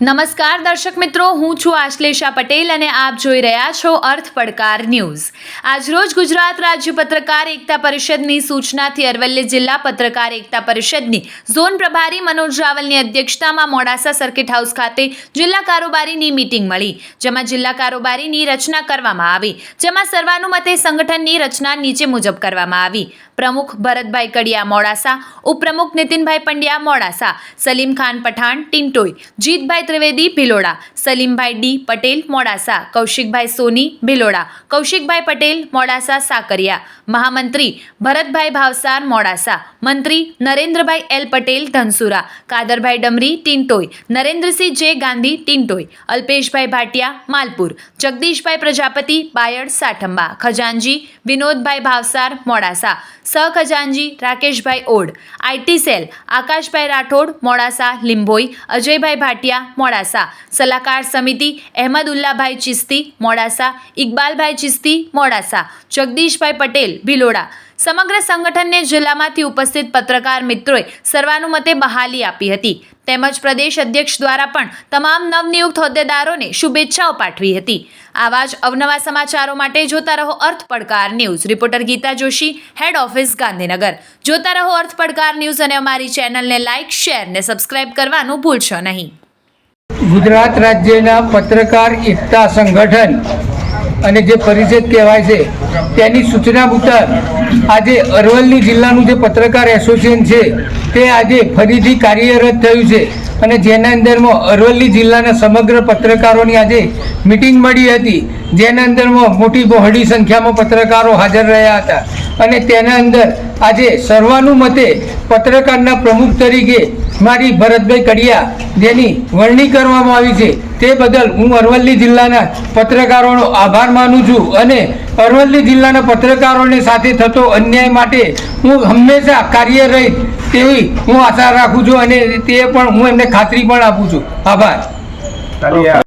નમસ્કાર દર્શક મિત્રો, હું છું આશ્લેષા પટેલ અને આપ જોઈ રહ્યા છો અર્થ પડકાર ન્યૂઝ. આજરોજ ગુજરાત રાજ્ય પત્રકાર એકતા પરિષદની સૂચનાથી અરવલ્લી જિલ્લા પત્રકાર એકતા પરિષદની ઝોન પ્રભારી મનોજ રાવલની અધ્યક્ષતામાં મોડાસા સર્કિટ હાઉસ ખાતે જિલ્લા કારોબારીની મિટિંગ મળી, જેમાં જિલ્લા કારોબારીની રચના કરવામાં આવી, જેમાં સર્વાનુમતે સંગઠનની રચના નીચે મુજબ કરવામાં આવી. પ્રમુખ ભરતભાઈ કડિયા મોડાસા, ઉપપ્રમુખ નીતિનભાઈ પંડ્યા મોડાસા, સલીમ ખાન પઠાણ ટિન્ટોઈ જીતભાઈ ત્રિવેદી, ભિલોડા, સલીમભાઈ ડી પટેલ મોડાસા, કૌશિકભાઈ સોની, ભિલોડા, કૌશિકભાઈ પટેલ મોડાસા, સાકરિયા, મહામંત્રી ભરતભાઈ ભાવસાર મોડાસા, મંત્રી નરેન્દ્રભાઈ એલ પટેલ ધનસુરા, કાદરભાઈ ડમરી ટિન્ટોઈ નરેન્દ્રસિંહ જે ગાંધી ટિન્ટોઈ અલ્પેશભાઈ ભાટિયા, માલપુર, જગદીશભાઈ પ્રજાપતિ, બાયડ, સાઠંબા, ખજાનજી, વિનોદભાઈ ભાવસાર મોડાસા સહખજાનજી રાકેશભાઈ ઓડ આઈટી સેલ, આકાશભાઈ રાઠોડ, મોડાસા લીંભોઈ અજયભાઈ ભાટિયા, મોડાસા, સલાહકાર સમિતિ, અહેમદુલ્લાભાઈ ચિસ્તી, મોડાસા, ઇકબાલભાઈ ચિસ્તી, મોડાસા, જગદીશભાઈ પટેલ, ભિલોડા સમગ્ર સંગઠનને જિલ્લામાંથી ઉપસ્થિત પત્રકાર મિત્રોએ સર્વાનુમતે બહાલી આપી હતી. તેમજ પ્રદેશ અધ્યક્ષ દ્વારા પણ તમામ નવનિયુક્ત હોદ્દેદારોને શુભેચ્છાઓ પાઠવી હતી. આવા જ અવનવા સમાચારો માટે જોતા રહો Arth Padkar news. Reporter Gita Joshi, head office Gandhinagar. જોતા રહો અર્થ પડકાર ન્યૂઝ અને અમારી ચેનલને લાઇક, શેર ને સબસ્ક્રાઇબ કરવાનું ભૂલશો નહીં. ગુજરાત રાજ્યના પત્રકાર એકતા સંગઠન અને જે પરિષદ કહેવાય છે, તેની સૂચના મુજબ આજે અરવલ્લી જિલ્લાનું જે પત્રકાર એસોસિએશન છે, તે આજે ફરીથી કાર્યરત થયું છે. અને જેના અંદરમાં અરવલ્લી જિલ્લાના સમગ્ર પત્રકારોની આજે મિટિંગ મળી હતી. જેના અંદરમાં મોટી બહોળી સંખ્યામાં પત્રકારો હાજર રહ્યા હતા. અને તેના અંદર આજે સર્વાનુમતે પત્રકારના પ્રમુખ તરીકે મારી ભરતભાઈ કડિયા જેની વરણી કરવામાં આવી છે, તે બદલ હું અરવલ્લી જિલ્લાના પત્રકારોનો આભાર માનું છું અને અરવલ્લી જિલ્લાના પત્રકારોને સાથે થતો અન્યાય માટે હું હંમેશા કાર્યરત તેવી હું આશા રાખું છું અને તે પણ હું એમને ખાતરી પણ આપું છું. આભાર.